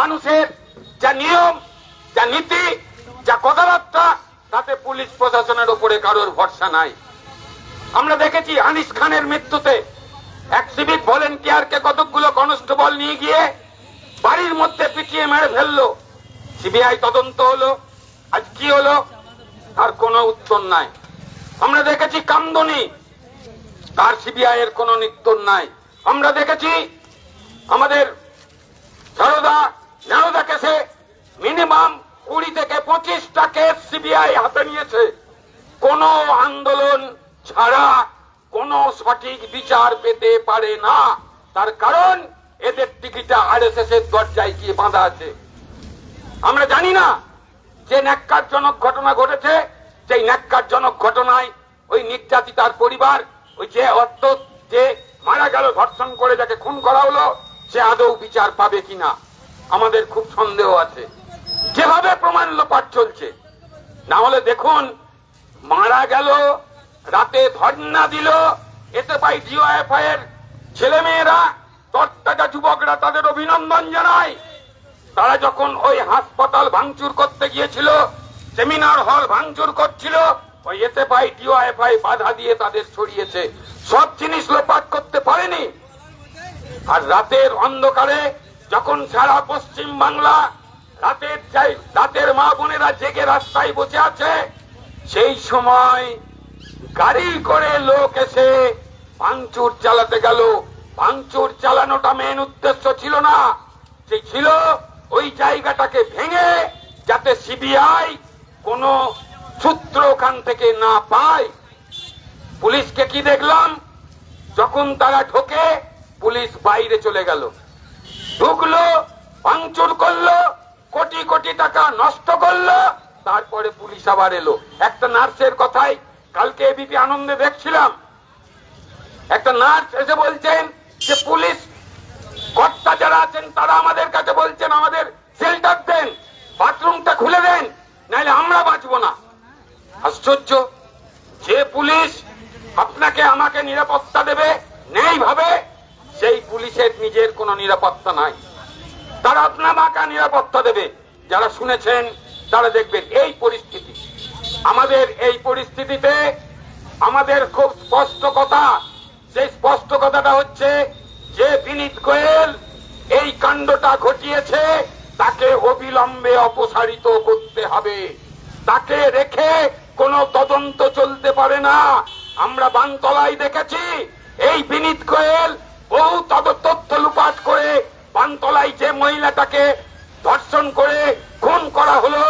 মানুষের যা নিয়ম, যা নীতি, যা কথাবার্তা, তাতে পুলিশ প্রশাসনের উপরে কারোর ভরসা নাই। আমরা দেখেছি আনিস খানের মৃত্যুতে এক সিভিক ভলেন্টিয়ারকে কতকগুলো কনস্টেবল নিয়ে গিয়ে বাড়ির মধ্যে পিটিয়ে মেরে ফেলল। সিবিআই তদন্ত হলো, আজ কি হলো, তার কোনো উত্তর নাই। আমরা দেখেছি কামদনি, তার সিবিআই এর কোনো নিত্তর নাই। আমরা দেখেছি আমাদের সারদা নারদা কেসে মিনিমাম কুড়ি থেকে পঁচিশটা কেস সিবিআই হাতে নিয়েছে। কোন আন্দোলন ছাড়া কোন সঠিক বিচার পেতে পারে না। তার কারণ, এদের টিকিটা আর এস এস এর দরজায় গিয়ে বাঁধা আছে। আমরা জানি না যে ন্যাক্কারজনক ঘটনা ঘটেছে। সেই ন্যাক্কারজনক ঘটনায় ওই নির্যাতিতার পরিবার, ওই যে অর্থ যে মারা গেল, ধর্ষণ করে যাকে খুন করা হলো, সে আদৌ বিচার পাবে কিনা? আমাদের খুব সন্দেহ আছে। যেভাবে প্রমাণ লোপাট চলছে, না হলে দেখুন, মারা গেল, রাতে ধর্ণা দিল, এতে পাই ডিওএফআই এর ছেলে মেয়েরা তত্তাজা যুবকরা তাদের অভিনন্দন জানায়। তারা যখন ওই হাসপাতাল ভাঙচুর করতে গিয়েছিল, সেমিনার হল ভাঙচুর করছিল, ওই এতে পাই ডিওএফআই বাধা দিয়ে তাদের ছড়িয়েছে। সব জিনিস লোপাট করতে পারেনি। আর রাতের অন্ধকারে যখন সারা পশ্চিম বাংলা রাতের চাই রাতের মা বোনেরা জেগে রাস্তায় বসে আছে, সেই সময় গাড়ি করে লোক এসে ভাঙচুর চালাতে গেল। ভাঙচুর চালানোটা মেন উদ্দেশ্য ছিল না। সেই ছিল ওই জায়গাটাকে ভেঙে যাতে সিবিআই কোন সূত্র ওখান থেকে না পায়। পুলিশকে কি দেখলাম? যখন তারা ঢোকে, পুলিশ বাইরে চলে গেল। ঢুকলো, ভাঙচুর করল, কোটি কোটি টাকা নষ্ট করল, তারপরে পুলিশ আবার এলো। একটা নার্সের কথাই কালকে এবিপি আনন্দে দেখছিলাম। একটা নার্স এসে বলছেন যে, পুলিশ কর্তা যারা আছেন, তারা আমাদের কাছে বলছেন, আমাদের শেল্টার দেন, বাথরুমটা খুলে দেন, নাইলে আমরা বাঁচবো না। আশ্চর্য। যে পুলিশ আপনাকে আমাকে নিরাপত্তা দেবে নেই ভাবে সেই পুলিশের নিজের কোনো নিরাপত্তা নাই, তারা আপনা মাকা নিরাপত্তা দেবে। যারা শুনেছেন, তারা দেখবেন এই পরিস্থিতি। আমাদের এই পরিস্থিতিতে আমাদের খুব স্পষ্ট কথা, সেই স্পষ্ট কথাটা হচ্ছে যে বিনীত গোয়েল এই কাণ্ডটা ঘটিয়েছে, তাকে অবিলম্বে অপসারিত করতে হবে। তাকে রেখে কোনো তদন্ত চলতে পারে না। আমরা বানতলায় দেখেছি, এই বিনীত গোয়েল বহু তদ তথ্য লুপাট করে বানতলায় যে মহিলাটাকে ধর্ষণ করে খুন করা হলো,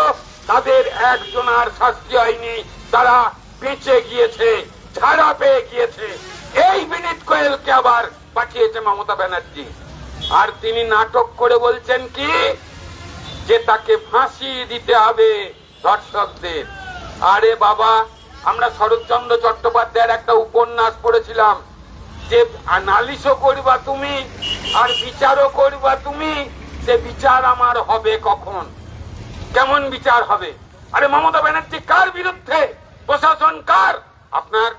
তাদের একজন আর শাস্তি হয়নি। তারা বেঁচে গিয়েছে, ছাড়া পেয়ে গিয়েছে। এই বিনীত গোয়েলকে আবার পাঠিয়েছে মমতা ব্যানার্জি। আর তিনি নাটক করে বলছেন কি, যে তাকে ফাঁসি দিতে হবে ধর্ষকদের। আরে বাবা, আমরা শরৎচন্দ্র চট্টোপাধ্যায়ের একটা উপন্যাস পড়েছিলাম। যে নালিশও করবা তুমি আর বিচারও করবা তুমি, সে বিচার আমার হবে কখন? কেমন বিচার হবে? আরে মমতা ব্যানার্জি কার বিরুদ্ধে? প্রশাসন কার? আপনার?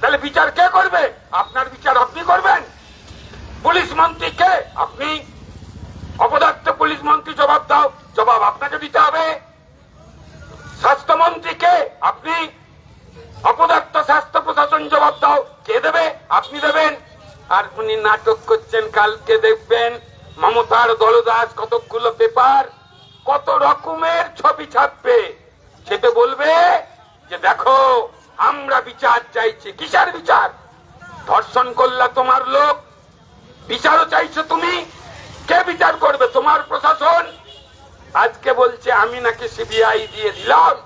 তাহলে বিচার কে করবে? আপনার বিচার আপনি করবেন। পুলিশ মন্ত্রী কে? আপনি। অপদার্থ পুলিশ মন্ত্রী জবাব দাও। জবাব আপনাকে দিতে হবে। স্বাস্থ্যমন্ত্রীকে আপনি। অপদার্থ স্বাস্থ্য প্রশাসন জবাব দাও। কে দেবে? আপনি দেবেন। আর উনি নাটক করছেন, কালকে দেখবেন। মমতার দলদাস কতগুলো পেপার, কত রকমের ছবি ছাপবে। সেটা বলবে যে, দেখো, আমরা বিচার চাইছি। কিসের বিচার? ধর্ষণ করলা তোমার লোক। বিচারও চাইছো তুমি। কে বিচার করবে? তোমার প্রশাসন। আজকে বলছে, আমি নাকি সিবিআই দিয়ে দিলাম।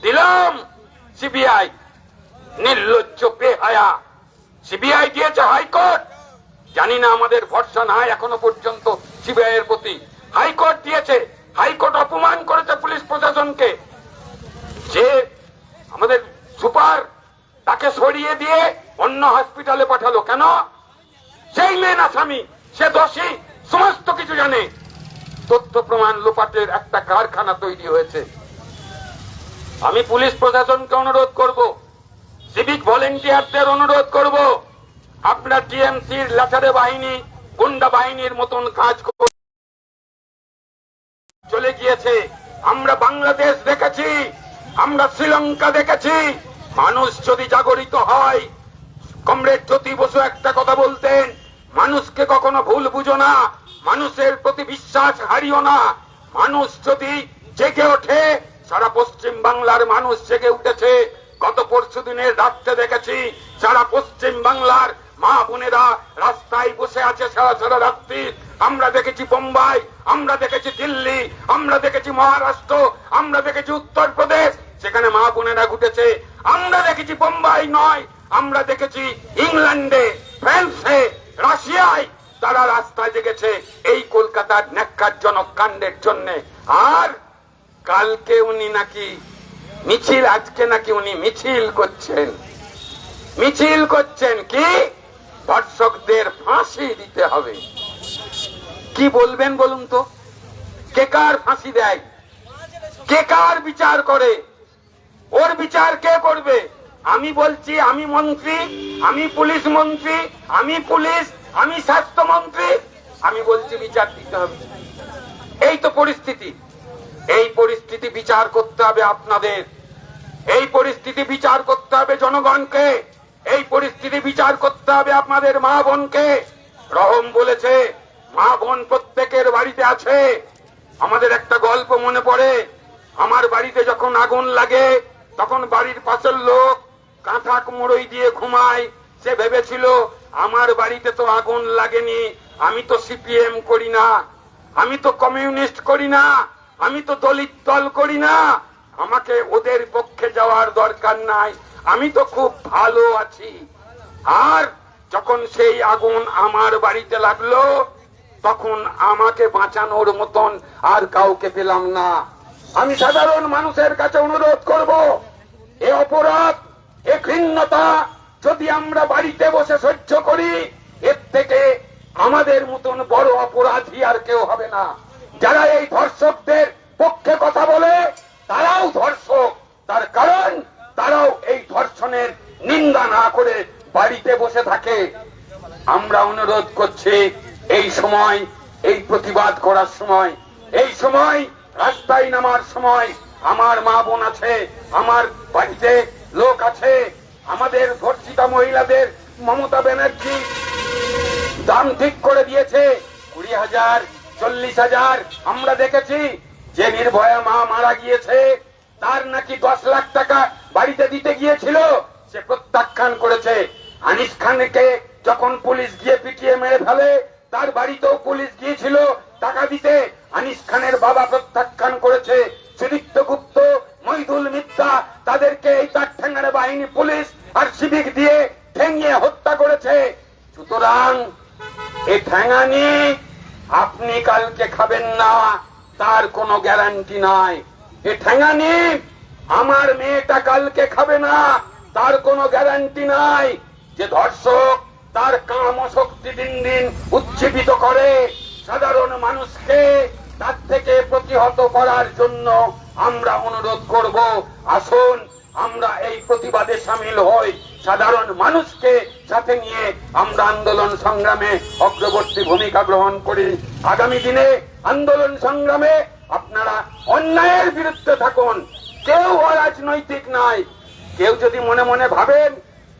দিলাম। সিবিআই নির্লজ্জ পে বেহায়া। সিবিআই দিয়েছে হাইকোর্ট। জানি না আমাদের ভরসা নাই এখনও পর্যন্ত সিবিআই এর প্রতি। হাইকোর্ট দিয়েছে। হাইকোর্ট অপমান করেছে পুলিশ প্রশাসনকে। যে আমাদের সুপার তাকে সরিয়ে দিয়ে অন্য হসপিটালে পাঠালো কেন? সেই মেন আসামি সে দোষী, সমস্ত কিছু জানে। তথ্য প্রমাণ লোপাটের একটা কারখানা তৈরি হয়েছে। আমি পুলিশ প্রশাসনকে অনুরোধ করব সিভিক ভলেন্টিয়ারদের অনুরোধ করব, আপনার টিএমসির লাচারে বাহিনী, গুন্ডা বাহিনীর মতন কাজ চলে গিয়েছে। আমরা বাংলাদেশ দেখেছি, আমরা শ্রীলঙ্কা দেখেছি। মানুষ যদি জাগরিত হয়, কমরেড জ্যোতি বসু একটা কথা বলতেন, মানুষকে কখনো ভুল বুঝো না, মানুষের প্রতি বিশ্বাস হারিও না। মানুষ যদি জেগে ওঠে সারা পশ্চিম বাংলার মানুষ জেগে উঠেছে। গত পরশু দিনের রাত্রে দেখেছি, সারা পশ্চিম বাংলার মা বোনেরা রাস্তায় বসে আছে সারা সারা রাত্রি। আমরা দেখেছি বোম্বাই, আমরা দেখেছি দিল্লি, আমরা দেখেছি মহারাষ্ট্র, আমরা দেখেছি উত্তরপ্রদেশ, সেখানে মা বোনেরা ঘুটেছে। আমরা দেখেছি বোম্বাই নয়, আমরা দেখেছি ইংল্যান্ডে, ফ্রান্সে, রাশিয়ায় তারা রাস্তায় জেগেছে। এই কলকাতার ন্যাক্কারজনক কাণ্ডের জন্য আর কালকে উনি নাকি মিছিল, আজকে নাকি উনি মিছিল করছেন। মিছিল করছেন কি? দর্শকদের ফাঁসি দিতে হবে। কি বলবেন বলুন তো? কে কার ফাঁসি দেয়? কে কার বিচার করে? ওর বিচার কে করবে? আমি বলছি, আমি মন্ত্রী, আমি পুলিশ মন্ত্রী, আমি পুলিশ, আমি স্বাস্থ্যমন্ত্রী। আমি বলছি বিচার দিতে হবে। এই তো পরিস্থিতি। এই পরিস্থিতি বিচার করতে হবে আপনাদের। এই পরিস্থিতি বিচার করতে হবে জনগণকে। এই পরিস্থিতি বিচার করতে হবে আপনাদের মা বোনকে। রহম বলেছে, মা বোন প্রত্যেকের বাড়িতে আছে। আমাদের একটা গল্প মনে পড়ে, আমার বাড়িতে যখন আগুন লাগে, তখন বাড়ির পাশের লোক কাঁথা কুমড়োই দিয়ে ঘুমায়। সে ভেবেছিল, আমার বাড়িতে তো আগুন লাগেনি, আমি তো সিপিএম করি না, আমি তো কমিউনিস্ট করি না। আমি তো দলিত দল করি না। আমাকে ওদের পক্ষে যাওয়ার দরকার নাই। আমি তো খুব ভালো আছি। আর যখন সেই আগুন আমার বাড়িতে লাগল, তখন আমাকে বাঁচানোর মতন আর কাউকে পেলাম না। আমি সাধারণ মানুষের কাছে অনুরোধ করব, এ অপরাধ, এ ঘৃণ্যতা যদি আমরা বাড়িতে বসে সহ্য করি, এর থেকে আমাদের মতন বড় অপরাধী আর কেউ হবে না। যারা এই ধর্ষকদের পক্ষে কথা বলে, তারাও ধর্ষক। তার কারণ, তারাও এই ধর্ষণের নিন্দা না করে বাড়িতে বসে থাকে। আমরা অনুরোধ করছি, এই সময়, এই প্রতিবাদ করার সময়, এই সময়, রাস্তায় নামার সময়, আমার মা বোন আছে, আমার বাড়িতে লোক আছে, আমাদের ধর্ষিতা মহিলাদের মমতা ব্যানার্জি দাম ঠিক করে দিয়েছে কুড়ি হাজার চল্লিশ হাজার আমরা দেখেছি। যে নির্ভয়া মা মারা গিয়েছে, তার নাকি দশ লাখ টাকা বাড়িতে দিতে গিয়েছিল, সে প্রত্যাখ্যান করেছে। আনিস খানকে যখন পুলিশ গিয়ে পিটিয়ে মেরে ফেলে, তার বাড়িতেও পুলিশ গিয়েছিল টাকা দিতে। আনিস খানের বাবা প্রত্যাখ্যান করেছে। সুদীপ্ত গুপ্ত মহিদুল মিথ্যা তাদেরকে এই তার ঠেঙ্গারে বাহিনী পুলিশ আর সিভিক দিয়ে ঠেঙিয়ে হত্যা করেছে। সুতরাং এই ঠেঙানি আপনি কালকে খাবেন না, তার কোনো গ্যারান্টি নাই। এ ঠেঙানি, আমার মেয়েটা কালকে খাবে না, তার কোনো গ্যারান্টি নাই। যে ধর্ষক তার কাম শক্তি দিন দিন উজ্জীবিত করে, সাধারণ মানুষকে তার থেকে প্রতিহত করার জন্য আমরা অনুরোধ করব। আসুন আমরা এই প্রতিবাদে সামিল হই। সাধারণ মানুষকে সাথে নিয়ে আমরা আন্দোলন সংগ্রামে অগ্রবর্তী ভূমিকা গ্রহণ করি। আগামী দিনে আন্দোলন সংগ্রামে আপনারা অন্যায়ের বিরুদ্ধে থাকুন। কেউ অরাজনৈতিক নাই কেউ যদি মনে মনে ভাবেন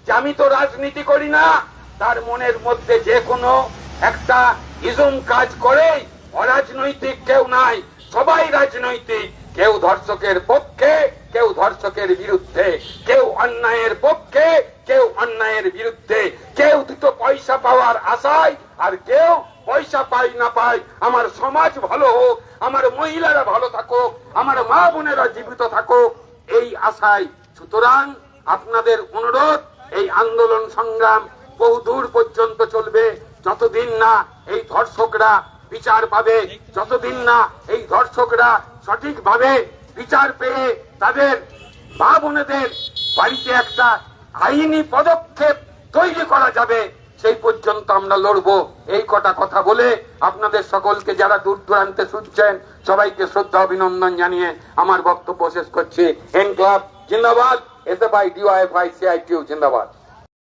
যে আমি তো রাজনীতি করি না, তার মনের মধ্যে যে কোনো একটা ইজম কাজ করে অরাজনৈতিক কেউ নাই। সবাই রাজনৈতিক। কেউ ধর্ষকের পক্ষে, কেউ ধর্ষকের বিরুদ্ধে। কেউ অন্যায়ের পক্ষে, কেউ অন্যায়ের বিরুদ্ধে। কেউ দুটো পয়সা পাওয়ার আশায় আর কেউ পয়সা পাই না পাই। আমার সমাজ ভালো হোক, আমার মহিলারা ভালো থাকুক, আমার মা বোনেরা জীবিত থাকুক, এই আশায়। সুতরাং আপনাদের অনুরোধ, এই আন্দোলন সংগ্রাম বহু দূর পর্যন্ত চলবে। যতদিন না এই ধর্ষকরা বিচার পাবে, যতদিন না এই ধর্ষকরা সঠিকভাবে বিচার পেয়ে তাদের মা বোনেদের বাড়িতে একটা আইনি পদক্ষেপ তৈরি করা যাবে, সেই পর্যন্ত আমরা লড়বো। এই কটা কথা বলে আপনাদের সকলকে যারা দূর দূরান্তে শুনছেন সবাইকে শ্রদ্ধা, অভিনন্দন জানিয়ে আমার বক্তব্য শেষ করছি। এন ক্লাব জিন্দাবাদ, S F I DYFI CITU জিন্দাবাদ।